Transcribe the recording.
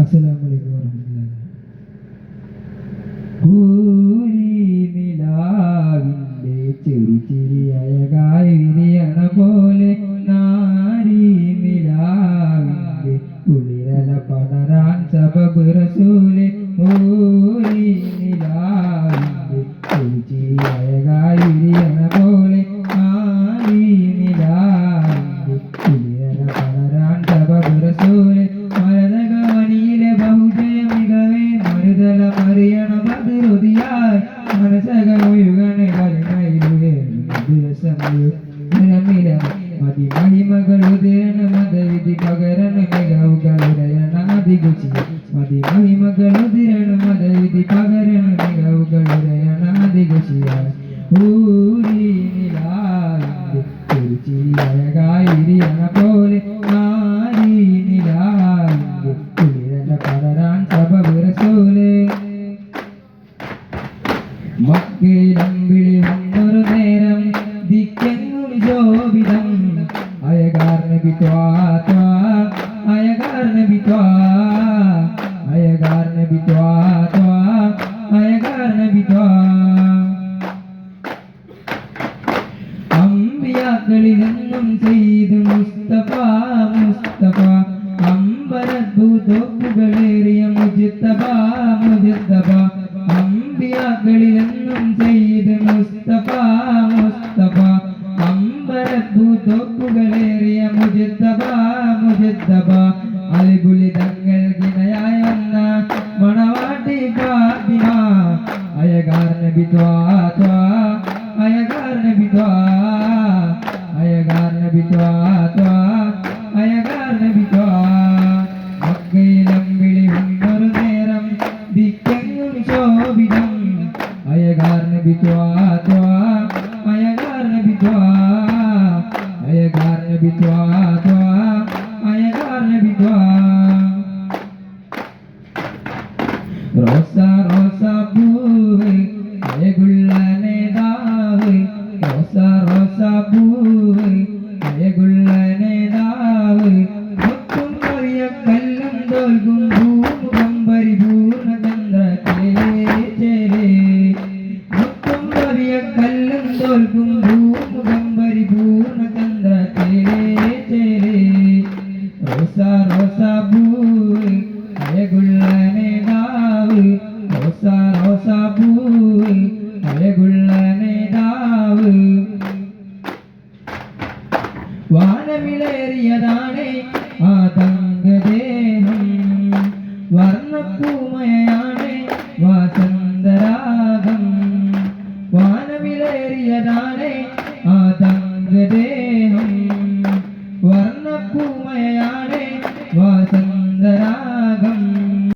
അസ്സലാമു അലൈക്കും വറഹ്മത്തുള്ളാഹി പൂരിനിലാവിന്റെ ചെറുചിരിയഴകായി വിരിയണ പോലെ നാരി നിലാവിന്റെ കുളിരല പടരാൻ സബബ് റസൂലെ മതി പകരണ മികവുകളുടയണാദികുചി മതി മഹിമകൾ ഉദിരണ മതവിധി പകരണ മികവുകളുടയണാദികുചിയായി ഊരി നിലാവിന്റെ തിരുച്ചിരിയഴകായിരിയണ പോലെ നബി ത്വാ അയകാർ നബി ത്വാ ത്വാ അയകാർ അമ്പിയാക്കളിൽ നിന്നും ചെയ്ത് മുസ്തഫ മുസ്തഫ അമ്പരഭൂതോക്കുകളേറിയ മുജിത്തബ മുജിത്തബ അമ്പിയാക്കളിൽ നിന്നും മുസ്തഫ മുസ്തഫ അമ്പരഭൂതോക്കുകളേറിയ നബി ത്വാ ത്വാ അയകാർ നബി ത്വാ അയകാർ നബി ത്വാ ത്വാ അയകാർ നബി ത്വാ മക്കയിലമ്പിളി വന്നൊരു നേരം ദിക്കെങ്ങും ശോഭിതം അയകാർ നബി ത്വാ ത്വാ അയകാർ നബി ത്വാ അയകാർ നബി ത്വാ ത്വാ അയകാർ നബി ത്വാ റോസ റോസ വാസന്തരാഗം വാനമിലേറിയതാണ്